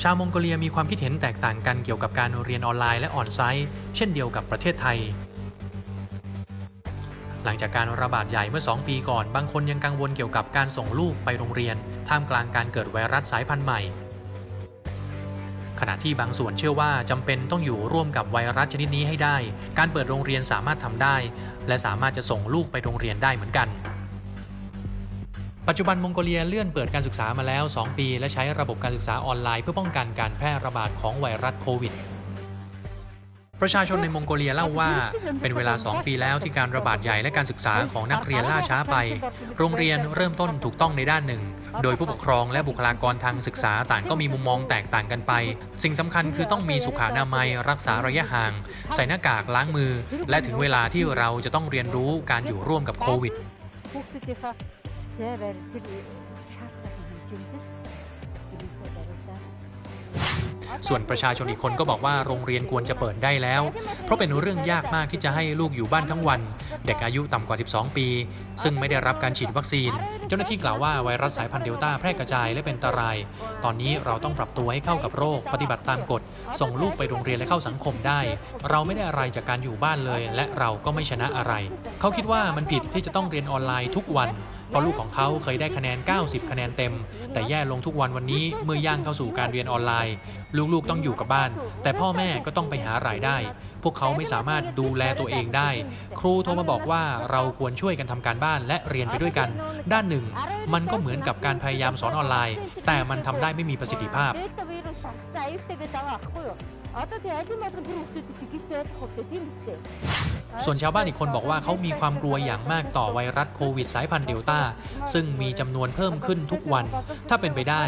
ชาวมองโกเลียมีความคิดเห็นแตกต่างกันเกี่ยวกับการเรียนออนไลน์และออนไซต์ เช่นเดียวกับประเทศไทย หลังจากการระบาดใหญ่เมื่อ 2 ปีก่อน บางคนยังกังวลเกี่ยวกับการส่งลูกไปโรงเรียน ท่ามกลางการเกิดไวรัสสายพันธุ์ใหม่ ขณะที่บางส่วนเชื่อว่าจำเป็นต้องอยู่ร่วมกับไวรัสชนิดนี้ให้ได้ การเปิดโรงเรียนสามารถทำได้ และสามารถจะส่งลูกไปโรงเรียนได้เหมือนกัน ปัจจุบันมองโกเลียเลื่อนเปิดการศึกษามาแล้ว 2 ปี และใช้ระบบการศึกษาออนไลน์เพื่อป้องกันการแพร่ระบาดของไวรัสโควิดประชาชนในมองโกเลียเล่าว่า เป็นเวลา 2 ปีแล้วที่การระบาดใหญ่และการศึกษาของนักเรียนล่าช้าไป โรงเรียนเริ่มต้นถูกต้องในด้านหนึ่ง โดยผู้ปกครองและบุคลากรทางศึกษาต่างก็มีมุมมองแตกต่างกันไป สิ่งสำคัญคือต้องมีสุขอนามัย รักษาระยะห่าง ใส่หน้ากากล้างมือ และถึงเวลาที่เราจะต้องเรียนรู้การอยู่ร่วมกับโควิด Тэрээр тэр э, шаардлагын хэмжээнд бизнесээ бариулаад ส่วนประชาชนอีกคนก็บอกว่าโรงเรียนควรจะเปิดได้แล้ว เพราะเป็นเรื่องยากมากที่จะให้ลูกอยู่บ้านทั้งวัน เด็กอายุต่ำกว่า 12 ปี ซึ่งไม่ได้รับการฉีดวัคซีน เจ้าหน้าที่กล่าวว่าไวรัสสายพันธุ์เดลต้าแพร่กระจายและเป็นอันตราย ตอนนี้เราต้องปรับตัวให้เข้ากับโรค ปฏิบัติตามกฎ ส่งลูกไปโรงเรียนและเข้าสังคมได้ เราไม่ได้อะไรจากการอยู่บ้านเลย และเราก็ไม่ชนะอะไร เขาคิดว่ามันผิดที่จะต้องเรียนออนไลน์ทุกวันเพราะลูกของเขาเคยได้คะแนน 90 คะแนนเต็ม แต่แย่ลงทุกวันวันนี้เมื่อย่างเข้าสู่การเรียนออนไลน์ลูลูกๆต้องอยู่กับบ้าน แต่พ่อแม่ก็ต้องไปหารายได้ พวกเขาไม่สามารถดูแลตัวเองได้ ครูโทรมาบอกว่าเราควรช่วยกันทำการบ้านและเรียนไปด้วยกัน ด้านหนึ่ง มันก็เหมือนกับการพยายามสอนออนไลน์ แต่มันทำได้ไม่มีประสิทธิภาพ Дельта вирус тагссан аюултай гэдэг байгаа байхгүй юу? Одоо тэгээ аль юм болгон тэр хүүхдүүд чи гэртээ байх хөөхтэй тийм үстэй. ส่วนชาวบ้านอีกคนบอกว่าเขามีความกลัวอย่างมากต่อไวรัสโควิดสายพันธุ์เดลต้า ซึ่งมีจำนวนเพิ่มขึ้นทุกวัน ถ้าเป็นไปได้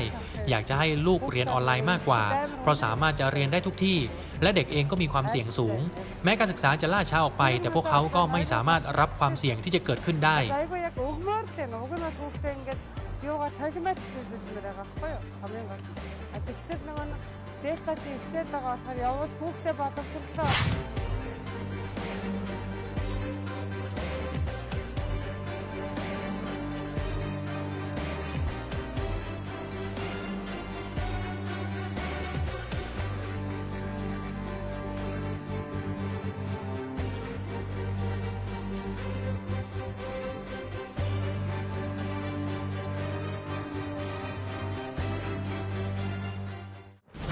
อยากจะให้ลูกเรียนออนไลน์มากกว่า เพราะสามารถจะเรียนได้ทุกที่ และเด็กเองก็มีความเสี่ยงสูง แม้การศึกษาจะล่าช้าออกไป แต่พวกเขาก็ไม่สามารถรับความสี่ยงที่จะเกิดขึ้นได้ дельта чи ихсээд байгаа болохоор явал хүүхдээ боломжтой.